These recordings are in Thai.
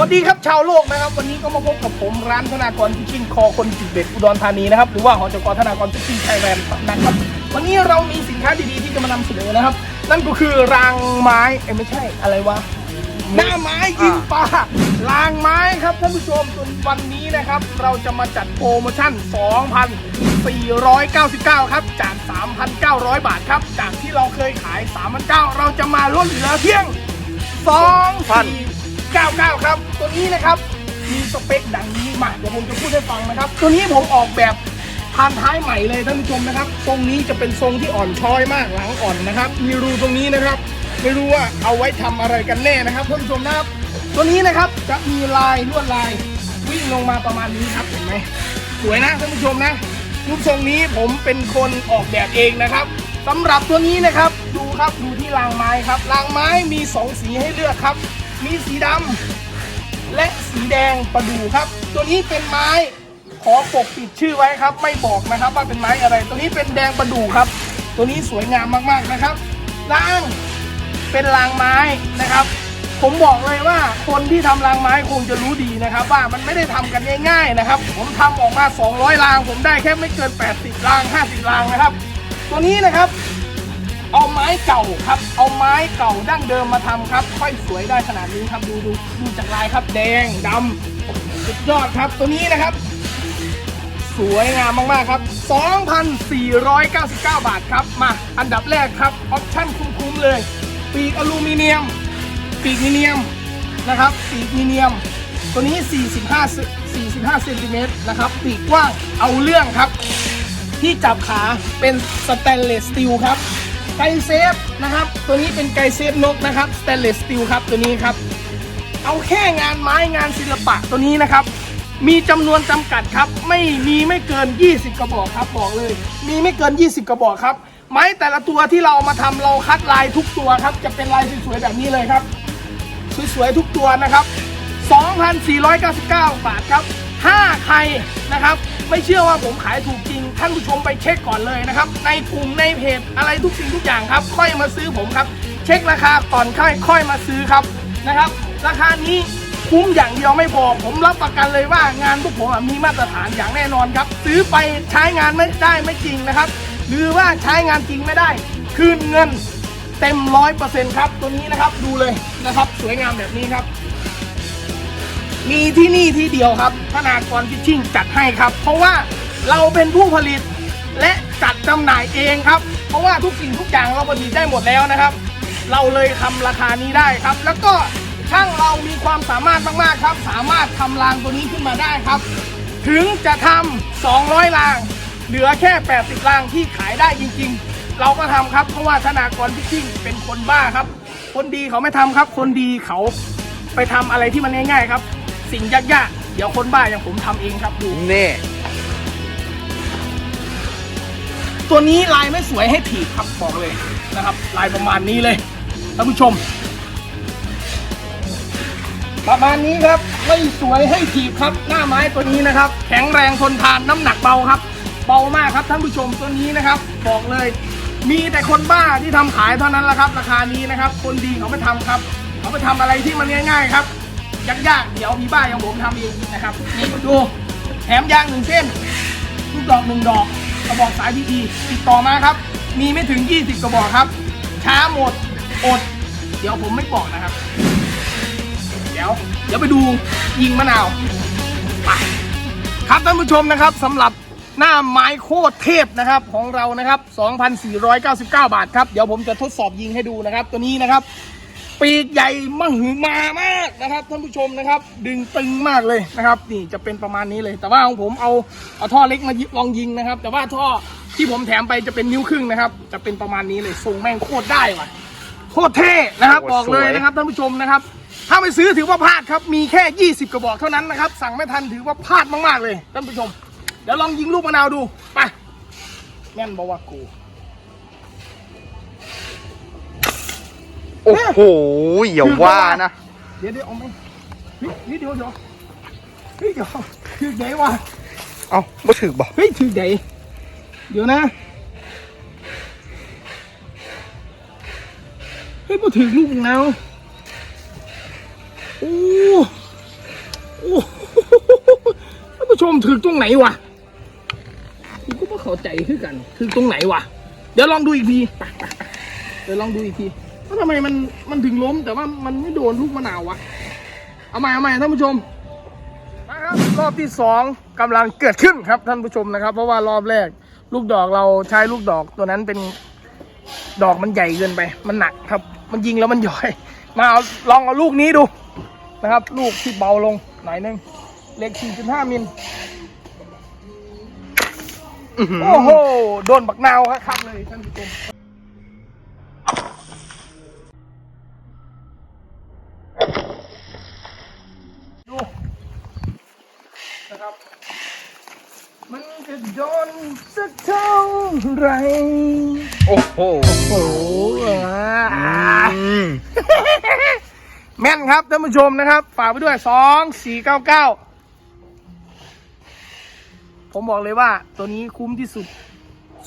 วัสดีครับชาวโลกนะครับ วันนี้ก็มาพบกับผมร้านธนากรฟิชชิ่งคอคนจิตเด็ดอุดรธานีนะครับหรือว่าหอจกธนากรฟิชชิ่งไทยแลนด์นะครับวันนี้เรามีสินค้าดีๆที่จะมานำเสนอนะครับ นั่นก็คือรางไม้เอ้ยไม่ใช่อะไรวะหน้าไม้ยิงปลารางไม้ครับท่านผู้ชมจนวันนี้นะครับ เราจะมาจัดโปรโมชั่น 2,499 ครับ จาก 3,900 บาทครับ จากที่เราเคยขาย 3,900 เราจะมาลดเหลือเพียง 99 ครับ ตัวนี้นะครับมีสเปคดังนี้มาเดี๋ยวผมจะพูดให้ฟังนะครับ ตัวนี้ผมออกแบบพานท้ายใหม่เลยท่านผู้ชมนะครับ ทรงนี้จะเป็นทรงที่อ่อนช้อยมากหลังอ่อนนะครับ มีรูตรงนี้นะครับ ไม่รู้ว่าเอาไว้ทำอะไรกันแน่นะครับท่านผู้ชมนะครับ ตัวนี้นะครับจะมีลายลวดลายวิ่งลงมาประมาณนี้ครับเห็นไหมสวยนะท่านผู้ชมนะรูปทรงนี้ผมเป็นคนออกแบบเองนะครับสำหรับตัวนี้นะครับ ดูครับดูที่รางไม้ครับรางไม้มีสองสีให้เลือกครับ มีสีดำและสีแดงประดู่ครับ ตัวนี้เป็นไม้ขอปกปิดชื่อไว้ครับ ไม่บอกนะครับว่าเป็นไม้อะไร ตัวนี้เป็นแดงประดู่ครับ ตัวนี้สวยงามมากๆนะครับรางเป็นรางไม้นะครับ ผมบอกเลยว่าคนที่ทำรางไม้คงจะรู้ดีนะครับ ว่ามันไม่ได้ทำกันง่ายๆนะครับ ผมทำออกมา 200ราง ผมได้แค่ไม่เกิน 80ราง 50รางนะครับ ตัวนี้นะครับ เอาไม้เก่าครับ เอาไม้เก่าดั้งเดิมมาทำครับ ค่อยสวยได้ขนาดนี้ครับดูดูดูจากลายครับ แดงดำสุดยอดครับตัวนี้นะครับ สวยงามมากๆครับ 2,499 บาทครับ มาอันดับแรกครับออปชั่นคุ้มๆเลย ปีกอลูมิเนียม ปีกมิเนียมนะครับ ปีกมิเนียม ตัวนี้ 45 45เซนติเมตรนะครับปีกกว้างเอาเรื่องครับ ที่จับขาเป็นสแตนเลสสตีลครับ ไกเซฟนะครับ ตัวนี้เป็นไกเซฟนกนะครับสแตนเลสสตีลครับตัวนี้ครับ เอาแค่งานไม้งานศิลปะตัวนี้นะครับ มีจำนวนจำกัดครับ ไม่มีไม่เกิน 20 กระบอกครับบอกเลย มีไม่เกิน 20 กระบอกครับ ไม้แต่ละตัวที่เราเอามาทำเราคัดลายทุกตัวครับ จะเป็นลายสวยๆแบบนี้เลยครับ สวยๆทุกตัวนะครับ 2,499 บาทครับ ถ้าใครนะครับ ไม่เชื่อว่าผมขายถูกจริง ท่านผู้ชมไปเช็คก่อนเลยนะครับ ในกลุ่มในเพจอะไรทุกสิ่งทุกอย่างครับ ค่อยมาซื้อผมครับ เช็คราคาก่อนค่อยค่อยมาซื้อครับนะครับ ราคานี้คุ้มอย่างเดียวไม่พอ ผมรับประกันเลยว่างานพวกผมมีมาตรฐานอย่างแน่นอนครับ ซื้อไปใช้งานไม่ได้ไม่จริงนะครับ หรือว่าใช้งานจริงไม่ได้ คืนเงินเต็มร้อยเปอร์เซ็นต์ครับ ตัวนี้นะครับดูเลยนะครับ สวยงามแบบนี้ครับ มีที่นี่ที่เดียวครับธนากรฟิชชิ่งจัดให้ครับ เพราะว่าเราเป็นผู้ผลิตและจัดจำหน่ายเองครับ เพราะว่าทุกสิ่งทุกอย่างเราผลิตได้หมดแล้วนะครับ เราเลยทำราคานี้ได้ครับ แล้วก็ช่างเรามีความสามารถมากๆครับ สามารถทำรางตัวนี้ขึ้นมาได้ครับ ถึงจะทำ200ราง เหลือแค่ 80รางที่ขายได้จริง ๆ เราก็ทำครับ เพราะว่าธนากรพิชชิ่งเป็นคนบ้าครับ คนดีเขาไม่ทำครับ คนดีเขาไปทำอะไรที่มันง่ายๆครับ สิ่งยากๆ เดี๋ยวคนบ้าอย่างผมทำเองครับดูนี่ตัวนี้ลายไม่สวยให้ถีบครับบอกเลยนะครับ ลายประมาณนี้เลยท่านผู้ชม ประมาณนี้ครับไม่สวยให้ถีบครับ หน้าไม้ตัวนี้นะครับ แข็งแรงทนทานน้ำหนักเบาครับ เบามากครับท่านผู้ชมตัวนี้นะครับ บอกเลย มีแต่คนบ้าที่ทำขายเท่านั้นแหละครับ ราคานี้นะครับ คนดีเขาไม่ทำครับ เขาไปทำอะไรที่มันง่ายๆครับ ยากเดี๋ยวมีบ้าอย่างผมทำเองนะครับนี่ดูแถมยางหนึ่งเส้นลูกดอกหนึ่งดอกกระบอกสายพีอีติดต่อมาครับ มีไม่ถึง 20 กระบอกครับ ช้าหมดอด เดี๋ยวผมไม่บอกนะครับ เดี๋ยว เดี๋ยวไปดูยิงมะนาวไปครับท่านผู้ชมนะครับสำหรับหน้าไม้โคตรเทพนะครับของเรานะครับ 2,499 บาทครับ เดี๋ยวผมจะทดสอบยิงให้ดูนะครับ ตัวนี้นะครับ ปีกใหญ่มหึมามากนะครับท่านผู้ชมนะครับ ดึงตึงมากเลยนะครับ นี่จะเป็นประมาณนี้เลย แต่ว่าของผมเอาเอาท่อเล็กมายิลองยิงนะครับ แต่ว่าท่อที่ผมแถมไปจะเป็นนิ้วครึ่งนะครับ จะเป็นประมาณนี้เลยทรงแม่งโคตรได้ว่ะโคตรเท่นะครับโคตรบอกเลยสวยนะครับท่านผู้ชมนะครับ ถ้าไม่ซื้อถือว่าพลาดครับมีแค่ 20 กระบอกเท่านั้นนะครับ สั่งไม่ทันถือว่าพลาดมากๆเลยท่านผู้ชมเดี๋ยวลองยิงลูกมะนาวดูไปแม่นบอกว่ากู โอ้โหอย่าว่านะ เดี๋ยวเดี๋ยวเอาไหมเฮ้ยเฮ้ยเดี๋ยวเดี๋ยวเฮ้ยเดี๋ยวถือไหนวะเอาไม่ถึกบ่เฮ้ยถือไหนเดี๋ยวนะเฮ้ยมาถือลูกแล้วโอ้ชมถึงตรงไหนวะกูก็ไม่เข้าใจคือกันถึงตรงไหนวะเดี๋ยวลองดูอีกทีเดี๋ยวลองดูอีกที ว่าทำไมมันมันถึงล้มแต่ว่ามันไม่โดนลูกมะนาววะ เอาใหม่เอาใหม่ท่านผู้ชมนะครับรอบที่สองกำลังเกิดขึ้นครับท่านผู้ชมนะครับ เพราะว่ารอบแรกลูกดอกเราใช้ลูกดอกตัวนั้นเป็นดอกมันใหญ่เกินไป มันหนักครับ มันยิงแล้วมันย่อย มาเอาลองเอาลูกนี้ดูนะครับ ลูกที่เบาลงหน่อยนึงเล็ก 4.5 มิลอื้อหือโอ้โห โดนบักนาวครับครับเลยท่านผู้ชมดูนะครับ มันจะโดนสักเท่าไหรโอ้โหโอ้โหอืมแม่นครับท่านผู้ชมนะครับ ฝากไปด้วยสองสี่เก้าเก้าผมบอกเลยว่าตัวนี้คุ้มที่สุด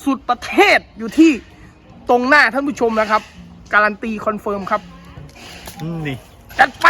สุดประเทศอยู่ที่ตรงหน้าท่านผู้ชมนะครับ การันตีคอนเฟิร์มครับ นี่จัดไป